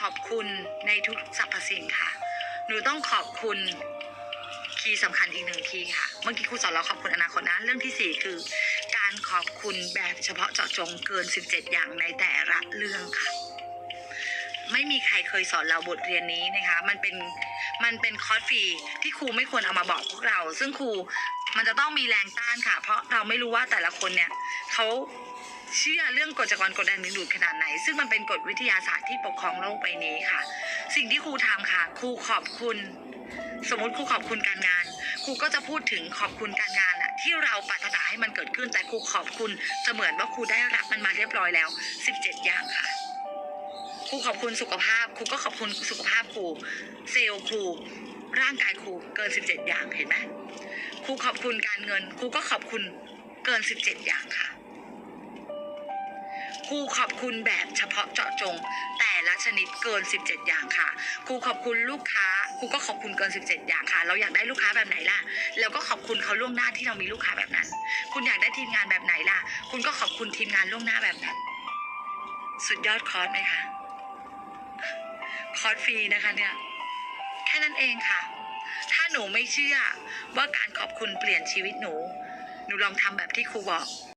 ขอบคุณในทุกสรรพสิ่งค่ะ หนูต้องขอบคุณคีย์สำคัญอีกหนึ่งคีย์ค่ะ เมื่อกี้ครูสอนเราขอบคุณอนาคตนะ เรื่องที่สี่คือ การขอบคุณแบบเฉพาะเจาะจงเกิน 17 อย่างในแต่ละเรื่องค่ะ ไม่มีใครเคยสอนเราบทเรียนนี้นะคะ มันเป็นมันเป็นคอร์สฟรีที่ครูไม่ควรเอามาบอกพวกเรา ซึ่งครูมันจะต้องมีแรงต้านค่ะ เพราะเราไม่รู้ว่าแต่ละคนเนี่ยเขา เชื่อเรื่องกฎจักรวาลกดแรงดึงดูดขนาดไหน ซึ่งมันเป็นกฎวิทยาศาสตร์ที่ปกครองโลกใบนี้ค่ะ สิ่งที่ครูทำค่ะครูขอบคุณ สมมติครูขอบคุณการงานครูก็จะพูดถึงขอบคุณการงานอะที่เราปรารถนาให้มันเกิดขึ้นแต่ครูขอบคุณเสมือนว่าครูได้รับมันมาเรียบร้อยแล้ว 17 อย่างค่ะครูขอบคุณสุขภาพครูก็ขอบคุณสุขภาพครูเซลล์ครูร่างกายครูเกิน 17 อย่างเห็นไหมครูขอบคุณการเงินครูก็ขอบคุณเกิน 17 อย่างค่ะ ครูขอบคุณแบบเฉพาะเจาะจง แต่ละชนิดเกิน 17 อย่างค่ะครูขอบคุณลูกค้าครูก็ขอบคุณเกิน 17 อย่างค่ะ เราอยากได้ลูกค้าแบบไหนล่ะ แล้วก็ขอบคุณเขาล่วงหน้าที่เรามีลูกค้าแบบนั้น คุณอยากได้ทีมงานแบบไหนล่ะ คุณก็ขอบคุณทีมงานล่วงหน้าแบบนั้น สุดยอดคอร์สไหมคะคอร์สฟรีนะคะเนี่ยแค่นั้นเองค่ะ ถ้าหนูไม่เชื่อว่าการขอบคุณเปลี่ยนชีวิตหนู หนูลองทำแบบที่ครูบอก